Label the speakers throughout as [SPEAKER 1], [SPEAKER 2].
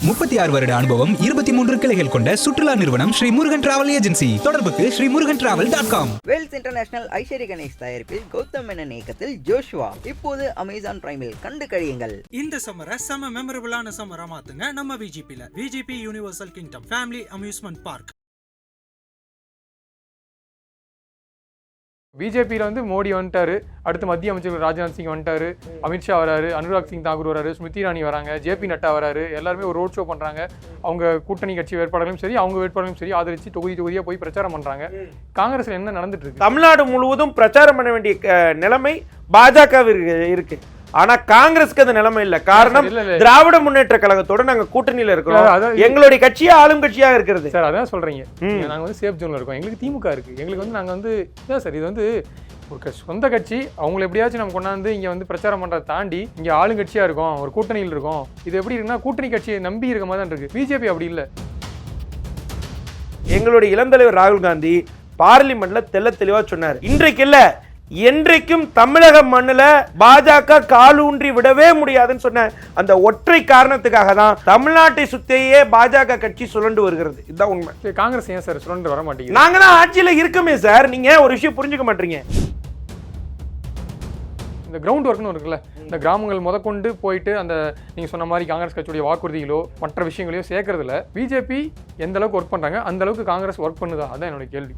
[SPEAKER 1] முப்பத்தி ஆறு வருட அனுபவம் இருபத்தி மூன்று கிளைகள் கொண்ட சுற்றுலா நிறுவனம் ஸ்ரீ முருகன் டிராவல் ஏஜென்சி. தொடர்புக்கு Shri Murugan travel dot com.
[SPEAKER 2] Vels international Aishwarya Ganesh தயாரிப்பில் கௌதம் மேனன் இயக்கத்தில் ஜோஷுவா. இப்போது அமேசான் பிரைமில் கண்டு கழியுங்கள்.
[SPEAKER 3] இந்த சம்மரை செம மெமரபிளான சம்மரா மாத்துங்க நம்ம விஜிபில VGP universal kingdom family amusement park
[SPEAKER 4] பிஜேபியில் வந்து மோடி வந்துட்டாரு. அடுத்து மத்திய அமைச்சர் ராஜ்நாத் சிங் வந்துட்டாரு. அமித்ஷா வராரு அனுராக் சிங் தாக்கூர் வராரு ஸ்மிருதி இரானி வராங்க ஜேபி நட்டா வராரு. எல்லாருமே ஒரு ரோட் ஷோ பண்ணுறாங்க அவங்க கூட்டணி கட்சி வேட்பாளர்களும் சரி அவங்க வேட்பாளர்களும் சரி ஆதரிச்சு தொகுதி தொகுதியாக போய் பிரச்சாரம் பண்ணுறாங்க காங்கிரஸில் என்ன நடந்துட்டு இருக்கு?
[SPEAKER 5] தமிழ்நாடு முழுவதும் பிரச்சாரம் பண்ண வேண்டிய நிலைமை பாஜகவிற்கு இருக்கு. ஆனா காங்கிரஸ்க்கு அந்த நிலைமை இல்ல. காரணம். திராவிட முன்னேற்ற கழகத்தோட நாங்க கூட்டணியில இருக்கிறோம். எங்களுடைய கட்சியே ஆளும் கட்சியாக இருக்கிறது.
[SPEAKER 4] சார் அதான் சொல்றீங்க. நாங்க வந்து சேஃப் ஜோன்ல இருக்கோம். எங்களுக்கு திமுக இருக்கு. எங்களுக்கு வந்து நாங்க வந்து இதான் சார் இது வந்து ஒரு சொந்த கட்சி. அவங்கள எப்படியாச்சும் நம்ம கொண்டாந்து இங்க வந்து பிரச்சாரம் பண்றதை தாண்டி இங்க ஆளுங்கட்சியா இருக்கோம். ஒரு கூட்டணியில் இருக்கோம். இது எப்படி இருக்குன்னா கூட்டணி கட்சியை நம்பி இருக்க மாதிரி தான் இருக்கு. பிஜேபி அப்படி இல்ல.
[SPEAKER 5] எங்களுடைய இளம் தலைவர் ராகுல் காந்தி பார்லிமெண்ட்ல தெள்ள தெளிவா சொன்னார். இன்றைக்கு இல்ல. என்றைக்கும் தமிழக மண்ணுல பாஜக காலூன்றி விடவே முடியாதுன்னு சொன்ன அந்த ஒற்றை காரணத்துக்காக தான் தமிழ்நாட்டை சுத்தியே பாஜக கட்சி சுழண்டு வருகிறது. இதுதான் உண்மை.
[SPEAKER 4] காங்கிரஸ் ஏன் சார் சுரண்டு வர மாட்டேங்குது?
[SPEAKER 5] நாங்க தான் ஆட்சியில இருக்கமே சார். நீங்க ஒரு விஷயம் புரிஞ்சுக்க மாட்டீங்க.
[SPEAKER 4] இந்த கிரவுண்ட் ஒர்க்னு இருக்குல்ல இந்த கிராமங்கள் முதற்கொண்டு போயிட்டு அந்த நீங்க சொன்ன மாதிரி காங்கிரஸ் கட்சியுடைய வாக்குறுதிகளோ மற்ற விஷயங்களையோ சேர்க்கறதுல பிஜேபி எந்த அளவுக்கு ஒர்க் பண்றாங்க அந்த அளவுக்கு காங்கிரஸ் ஒர்க் பண்ணுதா? அதான் என்னோட கேள்வி.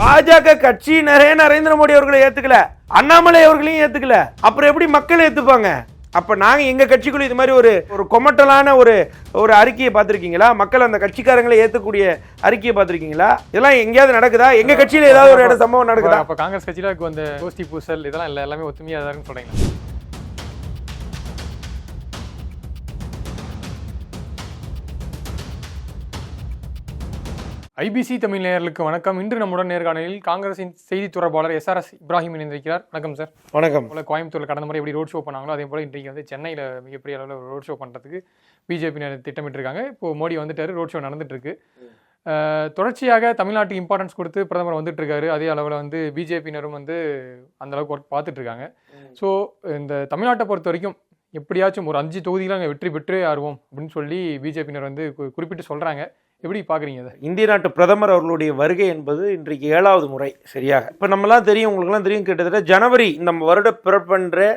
[SPEAKER 5] பாஜக கட்சியினரே நரேந்திர மோடி அவர்களை ஏத்துக்கல அண்ணாமலை அவர்களையும் ஏத்துக்கல. அப்புறம் எப்படி மக்கள் ஏத்துப்பாங்க? அப்ப நாங்க எங்க கட்சிக்குள்ள இது மாதிரி ஒரு ஒரு கொமட்டலான ஒரு ஒரு அறிக்கையை பார்த்திருக்கீங்களா? மக்கள் அந்த கட்சிக்காரங்களை ஏத்துக்கூடிய அறிக்கையை பார்த்திருக்கீங்களா? இதெல்லாம் எங்கேயாவது நடக்குதா? எங்க கட்சியில ஏதாவது ஒரு இடம் சம்பவம் நடக்குதா?
[SPEAKER 4] அப்ப காங்கிரஸ் கட்சியில வந்து கோஷ்டி பூசல் இதெல்லாம் இல்ல எல்லாமே ஒத்துமையா இருக்குன்னு சொல்றீங்க. ஐபிசி தமிழ் நேயர்களுக்கு வணக்கம். இன்று நம்முடன் நேர்காணலில் காங்கிரசின் செய்தி தொடர்பாளர் எஸ்ஆர்எஸ் இப்ராஹிம் இணைந்திருக்கிறார். வணக்கம் சார்.
[SPEAKER 5] வணக்கம்.
[SPEAKER 4] போல கோயம்புத்தூர்ல கடந்த முறை எப்படி ரோட் ஷோ பண்ணாங்களோ அதே போல இன்றைக்கு வந்து சென்னையில மிகப்பெரிய அளவில் ரோட் ஷோ பண்றதுக்கு பிஜேபி திட்டமிட்டிருக்காங்க. இப்போ மோடி வந்துட்டாரு ரோட் ஷோ நடந்துட்டு இருக்கு அஹ், தொடர்ச்சியாக தமிழ்நாட்டுக்கு இம்பார்ட்டன்ஸ் கொடுத்து பிரதமர் வந்துட்டு இருக்காரு அதே அளவில் வந்து பிஜேபியினரும் வந்து அந்த அளவுக்கு ஒர்க் பார்த்துட்டு இருக்காங்க ஸோ இந்த தமிழ்நாட்டை பொறுத்த வரைக்கும் எப்படியாச்சும் ஒரு அஞ்சு தொகுதியில் அங்கே வெற்றி பெற்றே ஆர்வோம் அப்படின்னு சொல்லி பிஜேபியினர் வந்து கு- குறிப்பிட்டு சொல்றாங்க. எப்படி பார்க்குறீங்க அதை?
[SPEAKER 5] இந்திய நாட்டு பிரதமர் அவர்களுடைய வருகை என்பது இன்றைக்கு ஏழாவது முறை சரியாக. இப்போ நம்மலாம் தெரியும் உங்களுக்குலாம் தெரியும் கிட்டத்தட்ட ஜனவரி நம்ம வருட பிறப்பன்ற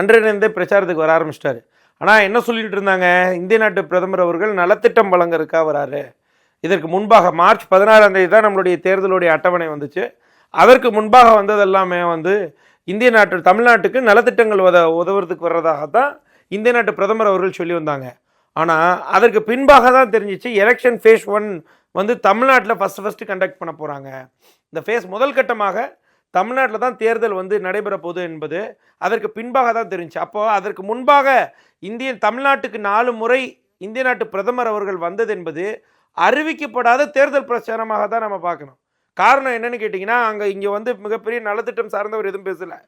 [SPEAKER 5] அன்றிலிருந்தே பிரச்சாரத்துக்கு வர ஆரம்பிச்சிட்டாரு. ஆனால் என்ன சொல்லிட்டு இருந்தாங்க? இந்திய நாட்டு பிரதமர் அவர்கள் நலத்திட்டம் வழங்கறதுக்காக வராரு. இதற்கு முன்பாக மார்ச் பதினாறாம் தேதி தான் நம்மளுடைய தேர்தலுடைய அட்டவணை வந்துச்சு. அதற்கு முன்பாக வந்தது எல்லாமே வந்து இந்திய நாட்டு தமிழ்நாட்டுக்கு நலத்திட்டங்கள் உத உதவுறதுக்கு வர்றதாக தான் இந்திய நாட்டு பிரதமர் அவர்கள் சொல்லி வந்தாங்க. ஆனால் அதற்கு பின்பாக தான் தெரிஞ்சிச்சு எலெக்ஷன் ஃபேஸ் ஒன் வந்து தமிழ்நாட்டில் ஃபஸ்ட்டு ஃபஸ்ட்டு கண்டக்ட் பண்ண போகிறாங்க இந்த ஃபேஸ் முதல் கட்டமாக தமிழ்நாட்டில் தான் தேர்தல் வந்து நடைபெற போகுது என்பது அதற்கு பின்பாக தான் தெரிஞ்சுச்சு. அப்போது அதற்கு முன்பாக இந்திய தமிழ்நாட்டுக்கு நாலு முறை இந்திய நாட்டு பிரதமர் அவர்கள் வந்தது என்பது அறிவிக்கப்படாத தேர்தல் பிரச்சாரமாக தான் நம்ம பார்க்கணும். காரணம் என்னென்னு கேட்டிங்கன்னா அங்கே இங்கே வந்து மிகப்பெரிய நலத்திட்டம் சார்ந்தவர் எதுவும் பேசலை.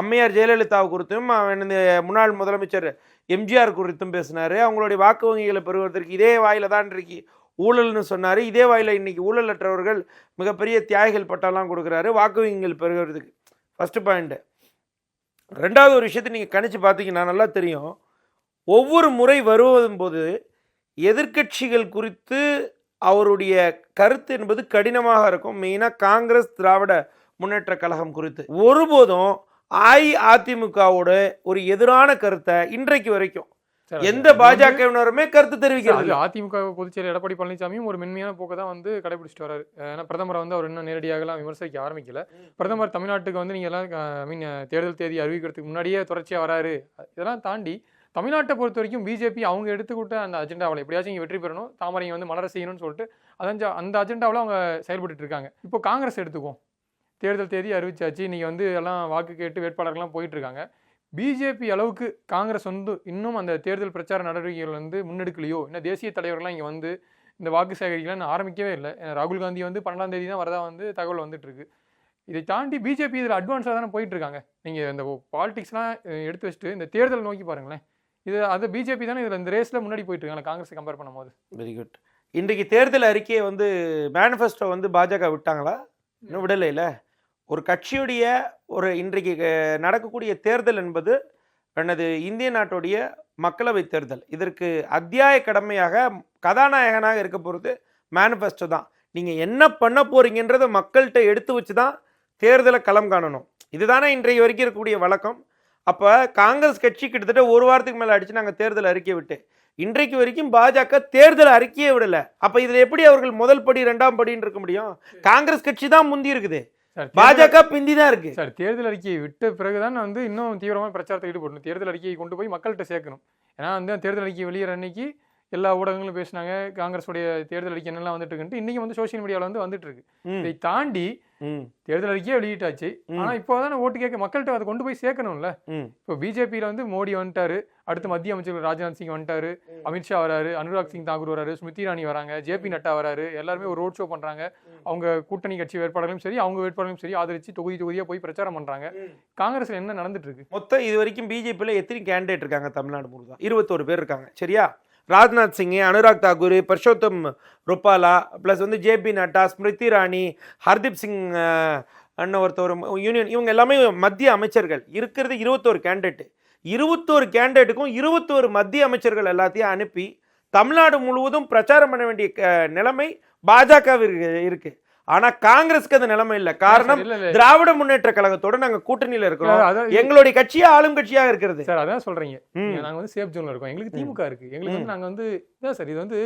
[SPEAKER 5] அம்மையார் ஜெயலலிதா குறித்தும் இந்த முன்னாள் முதலமைச்சர் எம்ஜிஆர் குறித்தும் பேசினார். அவங்களுடைய வாக்கு வங்கிகளை பெறுவதற்கு இதே வாயில் தான் இன்றைக்கு ஊழல்னு சொன்னார். இதே வாயில இன்னைக்கு ஊழலற்றவர்கள் மிகப்பெரிய தியாகிகள் பட்டாலாம் கொடுக்குறாரு. வாக்கு வங்கிகள் பெறுவதற்கு ஃபஸ்ட்டு பாயிண்ட்டு ரெண்டாவது ஒரு விஷயத்தை நீங்கள் கணிச்சு பார்த்தீங்கன்னா நல்லா தெரியும். ஒவ்வொரு முறை வருவதும் போது எதிர்க்கட்சிகள் குறித்து அவருடைய கருத்து என்பது கடினமாக இருக்கும். மெயினாக காங்கிரஸ் திராவிட முன்னேற்ற கழகம் குறித்து. ஒருபோதும் அஇஅதிமுகவோட ஒரு எதிரான கருத்தை இன்றைக்கு வரைக்கும் எந்த பாஜகவினருமே கருத்து தெரிவிக்கிறது.
[SPEAKER 4] அதிமுக பொதுச்செயலர் எடப்பாடி பழனிசாமியும் ஒரு மென்மையான போக்கை தான் வந்து கடைபிடிச்சிட்டு வராரு. ஏன்னா பிரதமரை வந்து அவர் இன்னும் நேரடியாகலாம் விமர்சிக்க ஆரம்பிக்கல. பிரதமர் தமிழ்நாட்டுக்கு வந்து நீங்க எல்லாம் ஐ மீன் தேர்தல் தேதி அறிவிக்கிறதுக்கு முன்னாடியே தொடர்ச்சியா வராரு. இதெல்லாம் தாண்டி தமிழ்நாட்டை பொறுத்த வரைக்கும் பிஜேபி அவங்க எடுத்துக்கிட்ட அந்த அஜெண்டாவில் எப்படியாச்சும் இங்க வெற்றி பெறணும் தாமரையை வந்து மலர செய்யணும்னு சொல்லிட்டு அதஞ்ச அந்த அஜெண்டாவில் அவங்க செயல்பட்டு இருக்காங்க. இப்போ காங்கிரஸ் எடுத்துக்குவோம். தேர்தல் தேதி அறிவிச்சாச்சு. இன்றைக்கி வந்து எல்லாம் வாக்கு கேட்டு வேட்பாளர்கள்லாம் போயிட்டுருக்காங்க. பிஜேபி அளவுக்கு காங்கிரஸ் வந்து இன்னும் அந்த தேர்தல் பிரச்சார நடவடிக்கைகள் வந்து முன்னெடுக்கலையோ? இன்னும் தேசிய தலைவர்கள்லாம் இங்கே வந்து இந்த வாக்கு சேகரிக்கலாம் நான் ஆரம்பிக்கவே இல்லை. ராகுல் காந்தி வந்து பன்னெண்டாம் தேதி தான் வரதா வந்து தகவல் வந்துட்டுருக்கு. இதை தாண்டி பிஜேபி இதில் அட்வான்ஸாக தானே போயிட்டுருக்காங்க. நீங்கள் இந்த பாலிடிக்ஸ்லாம் எடுத்து வச்சுட்டு இந்த தேர்தல் நோக்கி பாருங்களேன். இது அது பிஜேபி தானே இதில் இந்த ரேஸில் முன்னாடி போயிட்டுருக்காங்க காங்கிரஸ் காங்கிரஸை கம்பேர் பண்ணும்போது.
[SPEAKER 5] வெரி குட் இன்றைக்கு தேர்தல் அறிக்கையை வந்து மேனிஃபெஸ்டோ வந்து பாஜக விட்டாங்களா? இன்னும் விடலைல ஒரு கட்சியுடைய ஒரு இன்றைக்கு நடக்கக்கூடிய தேர்தல் என்பது எனது இந்திய நாட்டுடைய மக்களவை தேர்தல். இதற்கு அத்தியாய கடமையாக கதாநாயகனாக இருக்க போகிறது மேனிஃபெஸ்டோ தான். நீங்கள் என்ன பண்ண போகிறீங்கன்றத மக்கள்கிட்ட எடுத்து வச்சு தான் தேர்தலை களம் காணணும். இதுதானே இன்றைய வரைக்கும் இருக்கக்கூடிய வழக்கம். அப்போ காங்கிரஸ் கட்சி கிட்டத்தட்ட ஒரு வாரத்துக்கு மேலே அடித்து நாங்கள் தேர்தல் அறிக்கை விட்டு இன்றைக்கு வரைக்கும் பாஜக தேர்தல் அறிக்கையே விடலை. அப்போ இதில் எப்படி அவர்கள் முதல் படி ரெண்டாம் படின்னு இருக்க முடியும்? காங்கிரஸ் கட்சி தான் முந்தி இருக்குது. பாஜக பிந்தி தான் இருக்கு.
[SPEAKER 4] சார் தேர்தல் அறிக்கையை விட்ட பிறகுதான் வந்து இன்னும் தீவிரமாக பிரச்சாரத்தை ஈடுபடணும். தேர்தல் அறிக்கையை கொண்டு போய் மக்கள்கிட்ட சேர்க்கணும். ஏன்னா வந்து தேர்தல் அறிக்கை வெளியிற அன்னைக்கு எல்லா ஊடகங்களும் பேசினாங்க. காங்கிரஸுடைய தேர்தல் அறிக்கை என்னெல்லாம் வந்துட்டு இருக்குன்ட்டு இன்னைக்கு வந்து சோஷியல் மீடியாவில் வந்து வந்துட்டு இருக்கு. இதை தாண்டி தேர்தல் அறிக்கையே வெளியிட்டாச்சு. ஆனா இப்போ தானே ஓட்டு கேட்க மக்கள்கிட்ட அதை கொண்டு போய் சேர்க்கணும்ல. இப்போ பிஜேபியில் வந்து மோடி வந்துட்டாரு அடுத்து மத்திய அமைச்சர்கள் ராஜ்நாத் சிங் வந்துட்டாரு அமித்ஷா வராரு அனுராக் சிங் தாக்கூர் வராரு ஸ்மிருதி இரானி வராங்க ஜேபி நட்டா வராரு எல்லாருமே ஒரு ரோட் ஷோ பண்றாங்க. அவங்க கூட்டணி கட்சி வேட்பாளர்களும் சரி அவங்க வேட்பாளர்களும் சரி ஆதரிச்சு தொகுதி தொகுதியா போய் பிரச்சாரம் பண்றாங்க. காங்கிரஸ்ல என்ன நடந்துட்டு இருக்கு?
[SPEAKER 5] மொத்தம் இது வரைக்கும் பிஜேபியில் எத்தனை கேண்டிடேட் இருக்காங்க தமிழ்நாடு முழுவதும் இருபத்தோரு பேர் இருக்காங்க. சரியா? ராஜ்நாத் சிங் அனுராக் தாக்கூர் பர்ஷோத்தம் ருப்பாலா ப்ளஸ் வந்து ஜேபி நட்டா ஸ்மிருதி ராணி ஹர்தீப் சிங் அண்ணன் ஒருத்தவர் யூனியன் இவங்க எல்லாமே மத்திய அமைச்சர்கள். இருக்கிறது இருபத்தோரு கேண்டிடேட்டு இருபத்தோரு கேண்டிடேட்டுக்கும் இருபத்தோரு மத்திய அமைச்சர்கள் எல்லாத்தையும் அனுப்பி தமிழ்நாடு முழுவதும் பிரச்சாரம் பண்ண வேண்டிய நிலைமை பாஜகவிற்கு இருக்கு. ஆனா காங்கிரஸ்க்கு அது நிலைமை இல்லை. காரணம் திராவிட முன்னேற்ற கழகத்தோட நாங்க கூட்டணியில இருக்கிறோம். எங்களுடைய கட்சியே ஆளும் கட்சியாக இருக்கிறது.
[SPEAKER 4] சார் அதான் சொல்றீங்க. நாங்க வந்து சேஃப் ஜோன்ல இருக்கோம். எங்களுக்கு. திமுக இருக்கு. எங்களுக்கு. வந்து நாங்க வந்து இதான் சார் இது வந்து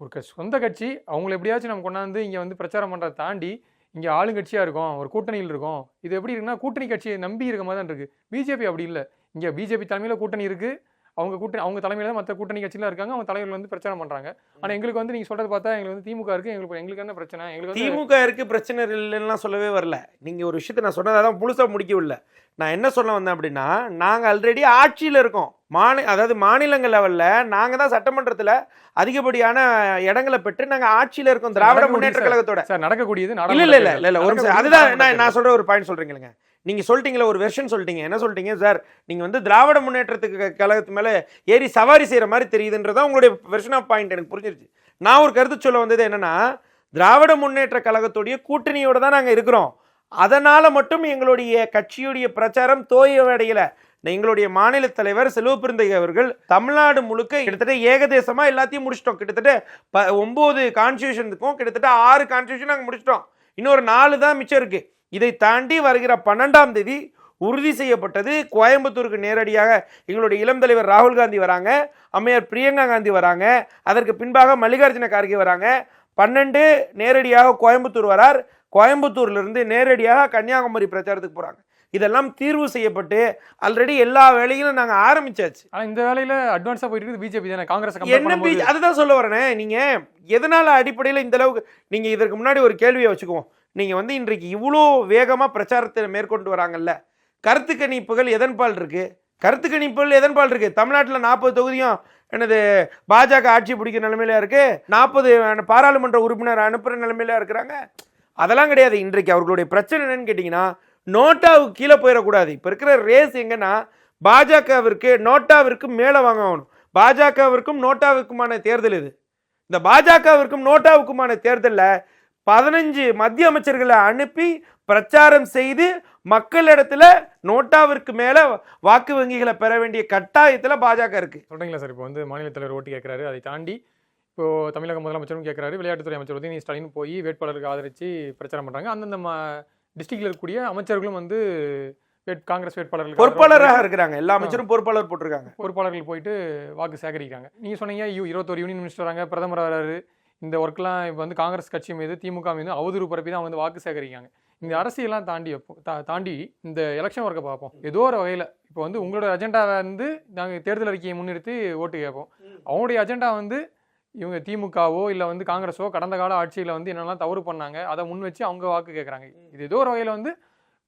[SPEAKER 4] ஒரு சொந்த கட்சி. அவங்கள எப்படியாச்சும் நம்ம கொண்டாந்து இங்க வந்து பிரச்சாரம் பண்றதை தாண்டி இங்க ஆளுங்கட்சியா இருக்கோம். ஒரு கூட்டணியில் இருக்கோம். இது எப்படி இருக்குன்னா கூட்டணி கட்சியை நம்பி இருக்க மாதிரி தான் இருக்கு. பிஜேபி அப்படி இல்ல. இங்க பிஜேபி தலைமையில கூட்டணி இருக்கு. அவங்க கூட்டணி அவங்க தலைமையில தான் மற்ற கூட்டணி கட்சியில இருக்காங்க. அவங்க தலைவர்கள் வந்து பிரச்சாரம் பண்றாங்க. ஆனா எங்களுக்கு வந்து நீங்க சொல்றது பார்த்தா எங்களுக்கு வந்து திமுக இருக்கு. எங்களுக்கு எங்களுக்கு என்ன பிரச்சனை? எங்களுக்கு
[SPEAKER 5] திமுக இருக்கு பிரச்சனை இல்லைன்னா சொல்லவே வரல. நீங்க ஒரு விஷயத்தை நான் சொன்னதை தான் முழுசா முடிக்கவில்லை. நான் என்ன சொல்ல வந்தேன் அப்படின்னா நாங்க ஆல்ரெடி ஆட்சியில இருக்கோம். மாநில அதாவது மாநிலங்கள் லெவல்ல நாங்க தான் சட்டமன்றத்துல அதிகப்படியான இடங்களை பெற்று நாங்க ஆட்சியில இருக்கோம் திராவிட முன்னேற்ற கழகத்தோட.
[SPEAKER 4] சார் நடக்கக்கூடியது
[SPEAKER 5] இல்ல இல்ல இல்ல. இல்ல ஒரு அதுதான் நான் நான் சொல்ற ஒரு பாயிண்ட் சொல்றீங்களேங்க. நீங்கள் சொல்லிட்டீங்களே ஒரு வெர்ஷன் சொல்லிட்டீங்க. என்ன சொல்லிட்டீங்க? சார் நீங்கள் வந்து திராவிட முன்னேற்றத்துக்கு க- கழகத்து மேலே ஏறி சவாரி செய்கிற மாதிரி தெரியுதுன்றதான் உங்களுடைய வெர்ஷன் ஆஃப் பாயிண்ட் எனக்கு புரிஞ்சிருச்சு. நான் ஒரு கருத்து சொல்ல வந்தது என்னென்னா திராவிட முன்னேற்ற கழகத்துடைய கூட்டணியோடு தான் நாங்கள் இருக்கிறோம். அதனால் மட்டும் எங்களுடைய கட்சியுடைய பிரச்சாரம் தோய்வடையலை. எங்களுடைய மாநில தலைவர் செல்வப்பிருந்தை அவர்கள் தமிழ்நாடு முழுக்க கிட்டத்தட்ட ஏகதேசமாக எல்லாத்தையும் முடிச்சிட்டோம். கிட்டத்தட்ட ப ஒம்பது கான்ஸ்டியூஷனுக்கும் கிட்டத்தட்ட ஆறு கான்ஸ்டியூஷன் நாங்கள் முடிச்சிட்டோம். இன்னொரு நாலு தான் மிச்சம் இருக்குது இதை தாண்டி வருகிற பன்னெண்டாம் தேதி உறுதி செய்யப்பட்டது. கோயம்புத்தூருக்கு நேரடியாக எங்களுடைய இளம் தலைவர் ராகுல் காந்தி வராங்க அம்மையார் பிரியங்கா காந்தி வராங்க அதற்கு பின்பாக மல்லிகார்ஜுன கார்கே வராங்க. பன்னெண்டு நேரடியாக கோயம்புத்தூர் வரார். கோயம்புத்தூர்லேருந்து நேரடியாக கன்னியாகுமரி பிரச்சாரத்துக்கு போகிறாங்க இதெல்லாம் தீர்வு செய்யப்பட்டு ஆல்ரெடி எல்லா வேலைகளும் நாங்கள் ஆரம்பிச்சாச்சு.
[SPEAKER 4] ஆனா இந்த வேலையில அட்வான்ஸா போயிட்டு இருக்குது பிஜேபி தானே? காங்கிரஸ்
[SPEAKER 5] என்ன பி- அதுதான் சொல்ல வரேனே. நீங்க எதனால அடிப்படையில் இந்த அளவுக்கு நீங்க இதற்கு முன்னாடி ஒரு கேள்வியை வச்சுக்குவோம். நீங்கள் வந்து இன்றைக்கு இவ்வளோ வேகமாக பிரச்சாரத்தை மேற்கொண்டு வராங்கல்ல? கருத்து கணிப்புகள் எதன்பால் இருக்குது கருத்து கணிப்புகள் எதன்பால் இருக்குது தமிழ்நாட்டில் நாற்பது தொகுதியும் எனது பாஜக ஆட்சி பிடிக்கிற நிலைமையில இருக்குது நாற்பது பாராளுமன்ற உறுப்பினர் அனுப்புகிற நிலைமையில இருக்கிறாங்க. அதெல்லாம் கிடையாது. இன்றைக்கு அவர்களுடைய பிரச்சனை என்னன்னு கேட்டிங்கன்னா நோட்டாவுக்கு கீழே போயிடக்கூடாது. இப்போ இருக்கிற ரேஸ் எங்கன்னா பாஜகவிற்கு நோட்டாவிற்கு மேலே வாங்கணும் பாஜகவிற்கும் நோட்டாவிற்குமான தேர்தல் இது. இந்த பாஜகவிற்கும் நோட்டாவுக்குமான தேர்தலில் பதினஞ்சு மத்திய அமைச்சர்களை அனுப்பி பிரச்சாரம் செய்து மக்களிடத்துல நோட்டாவிற்கு மேல வாக்கு வங்கிகளை பெற வேண்டிய கட்டாயத்துல பாஜக இருக்கு.
[SPEAKER 4] சொல்றீங்களா சார்? இப்போ வந்து மாநில தலைவர் ஓட்டு கேட்கறாரு அதை தாண்டி இப்போ தமிழக முதலமைச்சரும் கேட்கறாரு விளையாட்டுத்துறை அமைச்சர் உதயநிதி ஸ்டாலின் போய் வேட்பாளருக்கு ஆதரிச்சு பிரச்சாரம் பண்றாங்க. அந்தந்த டிஸ்ட்ரிக்ட்ல இருக்கக்கூடிய அமைச்சர்களும் வந்து வேட்- காங்கிரஸ் வேட்பாளர்களுக்கு
[SPEAKER 5] பொறுப்பாளராக இருக்கிறாங்க. எல்லா அமைச்சரும் பொறுப்பாளர் போட்டிருக்காங்க.
[SPEAKER 4] பொறுப்பாளர்கள் போயிட்டு வாக்கு சேகரிக்கிறாங்க. நீங்க சொன்னீங்க இருபத்தோரு யூனியன் மினிஸ்டர் வராங்க பிரதமர் வராரு. இந்த ஒர்க்லாம் இப்போ வந்து காங்கிரஸ் கட்சி மீது திமுக மீது அவதூறு பரப்பி தான் வந்து வாக்கு சேகரிக்காங்க இந்த அரசியெல்லாம் தாண்டி. தா- தாண்டி இந்த எலெக்ஷன் ஒர்க்கை பார்ப்போம். ஏதோ ஒரு வகையில் இப்போ வந்து உங்களோட அஜெண்டாவை வந்து நாங்கள் தேர்தல் அறிக்கையை முன்னிறுத்தி ஓட்டு கேட்போம். அவங்களுடைய அஜெண்டா வந்து இவங்க திமுகவோ இல்லை வந்து காங்கிரஸோ கடந்த கால ஆட்சியில் வந்து என்னெல்லாம் தவறு பண்ணாங்க அதை முன் வச்சு அவங்க வாக்கு கேட்குறாங்க. இது ஏதோ ஒரு வகையில் வந்து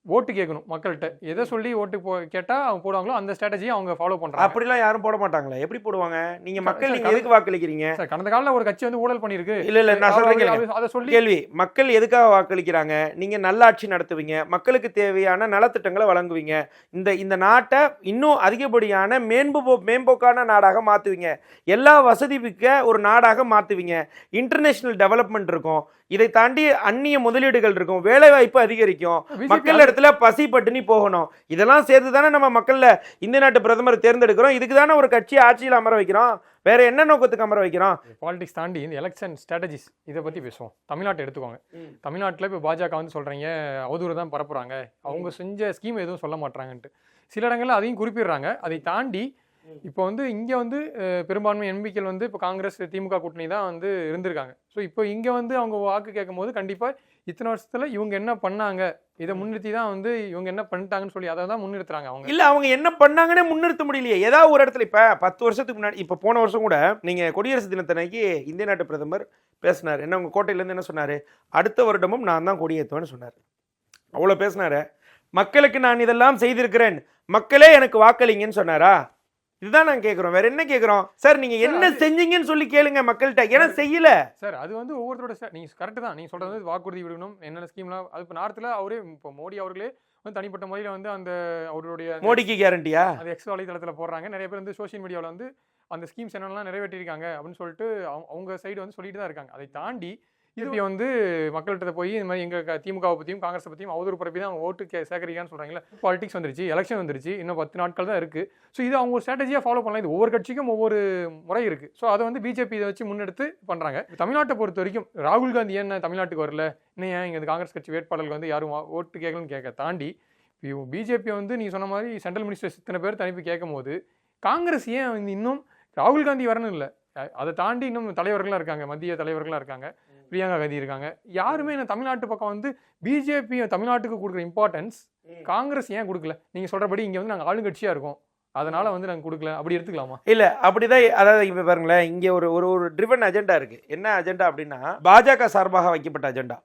[SPEAKER 4] ஓட்டு கேட்கணும் மக்கள்கிட்ட. எதை சொல்லி ஓட்டு போ கேட்டால் அவங்க போடுவாங்களோ அந்த ஸ்ட்ராட்டஜியை அவங்க ஃபாலோ பண்ணுறாங்க
[SPEAKER 5] அப்படிலாம் யாரும் போட மாட்டாங்களே? எப்படி போடுவாங்க? நீங்க மக்கள்
[SPEAKER 4] சார்,
[SPEAKER 5] நீங்க
[SPEAKER 4] கடந்த-
[SPEAKER 5] எதுக்கு வாக்களிக்கிறீங்க?
[SPEAKER 4] சார் கடந்த காலில் ஒரு கட்சி வந்து ஊழல் பண்ணியிருக்கு.
[SPEAKER 5] இல்ல இல்ல நான்
[SPEAKER 4] அவர் அதை சொல்லி
[SPEAKER 5] கேள்வி மக்கள் எதுக்காக வாக்களிக்கிறாங்க? நீங்க நல்லாட்சி நடத்துவீங்க. மக்களுக்கு தேவையான நலத்திட்டங்களை வழங்குவீங்க. இந்த இந்த நாட்டை இன்னும் அதிகப்படியான மேன்பு மேம்போக்கான நாடாக மாத்துவீங்க. எல்லா வசதி மிக்க ஒரு நாடாக மாத்துவீங்க. இன்டர்நேஷனல் டெவலப்மெண்ட் இருக்கும். இதை தாண்டி அந்நிய முதலீடுகள் இருக்கும். வேலை வாய்ப்பு அதிகரிக்கும் மக்கள் இடத்துல பசி பட்டினி போகணும். இதெல்லாம் சேர்த்து தானே நம்ம மக்கள்ல இந்திய நாட்டு பிரதமர் தேர்ந்தெடுக்கிறோம். இதுக்கு தானே ஒரு கட்சியை ஆட்சியில் அமர வைக்கிறோம். வேற என்ன நோக்கத்துக்கு அமர வைக்கிறோம்?
[SPEAKER 4] பாலிடிக்ஸ் தாண்டி இந்த எலெக்ஷன் ஸ்ட்ராட்டஜிஸ் இதை பற்றி பேசுவோம். தமிழ்நாட்டை எடுத்துக்கோங்க. தமிழ்நாட்டில் இப்போ பாஜக வந்து சொல்கிறீங்க அவதூறு தான் பரப்புறாங்க. அவங்க செஞ்ச ஸ்கீம் எதுவும் சொல்ல மாட்டாங்கன்ட்டு சில இடங்கள்ல அதையும் குறிப்பிடுறாங்க. அதை தாண்டி இப்போ வந்து இங்கே வந்து பெரும்பான்மை எம்பிக்கள் வந்து இப்போ காங்கிரஸ் திமுக கூட்டணி தான் வந்து இருந்திருக்காங்க. ஸோ இப்போ இங்கே வந்து அவங்க வாக்கு கேட்கும் போது கண்டிப்பாக இத்தனை வருஷத்தில் இவங்க என்ன பண்ணாங்க? இதை முன்னிறுத்தி தான் வந்து இவங்க என்ன பண்ணிட்டாங்கன்னு சொல்லி அதை தான் முன்னிறுத்துறாங்க அவங்க.
[SPEAKER 5] இல்லை அவங்க என்ன பண்ணாங்கன்னே முன்னிறுத்த முடியலையே. ஏதாவது ஒரு இடத்துல இப்போ பத்து வருஷத்துக்கு முன்னாடி இப்போ போன வருஷம் கூட நீங்கள் குடியரசு தினத்தன்னைக்கு இந்திய நாட்டு பிரதமர் பேசினார். என்ன உங்கள் கோட்டையிலேருந்து என்ன சொன்னார்? அடுத்த வருடமும் நான் தான் கொடியேற்றுவேன்னு சொன்னார். அவ்வளோ பேசினார். மக்களுக்கு நான் இதெல்லாம் செய்திருக்கிறேன். மக்களே எனக்கு வாக்களிங்கன்னு சொன்னாரா? இதுதான் நான் கேட்குறோம் வேற என்ன கேட்குறோம் சார் நீங்க என்ன செஞ்சீங்கன்னு சொல்லி கேளுங்க மக்கள்கிட்ட. ஏன்னா செய்யல.
[SPEAKER 4] சார் அது வந்து ஒவ்வொருத்தரோட ஸ்டா- நீங்க கரெக்ட் தான். நீங்க சொல்றது வந்து வாக்குறுதி விடணும். என்னென்ன ஸ்கீம்லாம் அது இப்போ நார்த்தில் அவரே இப்போ மோடி அவர்களே வந்து தனிப்பட்ட முறையில் வந்து அந்த அவருடைய
[SPEAKER 5] மோடிக்கு கேரண்டியா
[SPEAKER 4] அது எக்ஸ் வலைதளத்தில் போடுறாங்க. நிறைய பேர் வந்து சோஷியல் மீடியாவில் வந்து அந்த ஸ்கீம்ஸ் என்னென்னலாம் நிறைவேற்றிருக்காங்க அப்படின்னு சொல்லிட்டு அவங்க சைடு வந்து சொல்லிட்டு தான் இருக்காங்க. அதை தாண்டி திருப்பி வந்து மக்கள்கிட்ட போய் இந்த மாதிரி எங்க திமுகவை பற்றியும் காங்கிரஸ் பற்றியும் அவதூறு பரப்பி தான் அவங்க ஓட்டு கே சேகரிக்கான்னு சொல்றாங்களே பாலிடிக்ஸ் வந்துருச்சு எலெக்ஷன் வந்துருச்சு இன்னும் பத்து நாட்கள் தான் இருக்கு. ஸோ இது அவங்க ஒரு ஸ்ட்ராட்டஜியாக ஃபாலோ பண்ணலாம். இது ஒவ்வொரு கட்சிக்கும் ஒவ்வொரு முறை இருக்கு. ஸோ அதை வந்து பிஜேபி இதை வச்சு முன்னெடுத்து பண்றாங்க. தமிழ்நாட்டை பொறுத்த வரைக்கும் ராகுல் காந்தி ஏன் தமிழ்நாட்டுக்கு வரல? இன்னும் ஏன் இங்க காங்கிரஸ் கட்சி வேட்பாளர்கள் வந்து யாரும் ஓட்டு கேட்கலன்னு கேட்க தாண்டி பிஜேபி வந்து நீ சொன்ன மாதிரி சென்ட்ரல் மினிஸ்டர்ஸ் இத்தனை பேர் தனிப்பு கேட்கும் போது காங்கிரஸ் ஏன் இன்னும் ராகுல் காந்தி வரணும் இல்லை? அதை தாண்டி இன்னும் தலைவர்களாக இருக்காங்க மத்திய தலைவர்களாக இருக்காங்க. பிரியங்கா காந்தி இருக்காங்க யாருமே இந்த தமிழ்நாட்டு பக்கம் வந்து பிஜேபி தமிழ்நாட்டுக்கு கொடுக்குற இம்பார்ட்டன்ஸ் காங்கிரஸ் ஏன் கொடுக்கல? நீங்க சொல்றபடி இங்க வந்து நாங்க ஆளுங்கட்சியா இருக்கோம். அதனால வந்து நாங்க கொடுக்கல. அப்படி எடுத்துக்கலாமா?
[SPEAKER 5] இல்ல அப்படிதான் அதாவது இப்ப பாருங்களேன் இங்க ஒரு ஒரு ஒரு ட்ரிவன் அஜெண்டா இருக்கு. என்ன அஜெண்டா அப்படின்னா பாஜக சார்பாக வைக்கப்பட்ட அஜெண்டா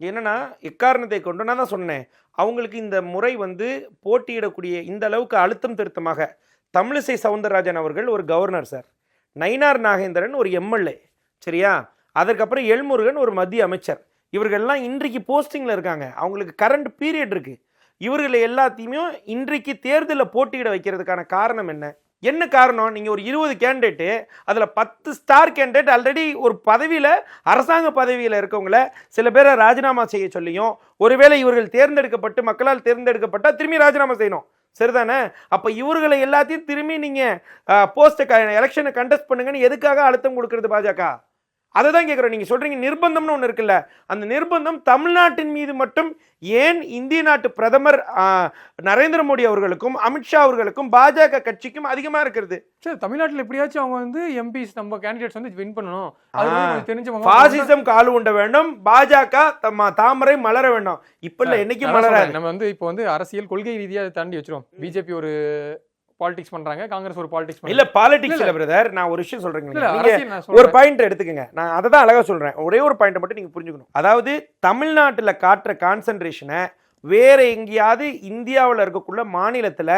[SPEAKER 5] என்னன்னா எக்காரணத்தை கொண்டு? நான் தான் சொன்னேன். அவங்களுக்கு இந்த முறை வந்து போட்டியிடக்கூடிய இந்த அளவுக்கு அழுத்தம் திருத்தமாக தமிழிசை சவுந்தரராஜன் அவர்கள் ஒரு கவர்னர் சார் நயினார் நாகேந்திரன் ஒரு எம்எல்ஏ சரியா? அதற்கப்புறம் எல்முருகன் ஒரு மத்திய அமைச்சர். இவர்கள்லாம் இன்றைக்கு போஸ்டிங்கில் இருக்காங்க. அவங்களுக்கு கரண்ட் பீரியட் இருக்குது இவர்களை எல்லாத்தையுமே இன்றைக்கு தேர்தலில் போட்டியிட வைக்கிறதுக்கான காரணம் என்ன? என்ன காரணம்? நீங்கள் ஒரு இருபது கேண்டிடேட்டு அதில் பத்து ஸ்டார் கேண்டிடேட் ஆல்ரெடி ஒரு பதவியில் அரசாங்க பதவியில் இருக்கவங்கள சில பேரை ராஜினாமா செய்ய சொல்லியும் ஒருவேளை இவர்கள் தேர்ந்தெடுக்கப்பட்டு மக்களால் தேர்ந்தெடுக்கப்பட்டால் திரும்பி ராஜினாமா செய்யணும். சரிதானே? அப்போ இவர்களை எல்லாத்தையும் திரும்பி நீங்கள் போஸ்ட்டை எலெக்ஷனை கண்டெஸ்ட் பண்ணுங்கன்னு எதுக்காக அழுத்தம் கொடுக்குறது பாஜக? அதை தான் கேட்குறோம் நீங்கள் சொல்கிறீங்க நிர்பந்தம்னு ஒன்று இருக்குல்ல. அந்த நிர்பந்தம் தமிழ்நாட்டின் மீது மட்டும் ஏன் இந்திய நாட்டு பிரதமர் நரேந்திர மோடி அவர்களுக்கும் அமித்ஷா அவர்களுக்கும் பாஜக கட்சிக்கும் அதிகமாக இருக்கிறது?
[SPEAKER 4] சரி தமிழ்நாட்டுல எப்படியாச்சும் அவங்க வந்து எம்பிஸ் நம்ம கேண்டிடேட்ஸ் வந்து வின் பண்ணணும். தெரிஞ்சவங்க
[SPEAKER 5] பாசிசம் கால் உண்ட வேண்டும். பாஜக தம்ம தாமரை மலர வேண்டும். இப்ப இல்ல என்னைக்கும் மலராது.
[SPEAKER 4] நம்ம வந்து இப்போ வந்து அரசியல் கொள்கை ரீதியா அதை தாண்டி வச்சிரும் பிஜேபி ஒரு பாலிடிக்ஸ் பண்றாங்க காங்கிரஸ் ஒரு பாலிடிக்ஸ்
[SPEAKER 5] இல்ல பாலிடிக்ஸ்
[SPEAKER 4] இல்ல.
[SPEAKER 5] பிரதர் நான் ஒரு விஷயம் சொல்றேங்க ஒரு பாயிண்ட் எடுத்துக்கங்க. நான் அதை தான் அழகா சொல்றேன். ஒரே ஒரு பாயிண்ட் மட்டும் நீங்க புரிஞ்சுக்கணும். அதாவது தமிழ்நாட்டுல காட்டுற கான்சென்ட்ரேஷனை வேற எங்கேயாவது இந்தியாவில் இருக்கக்குள்ள மாநிலத்துல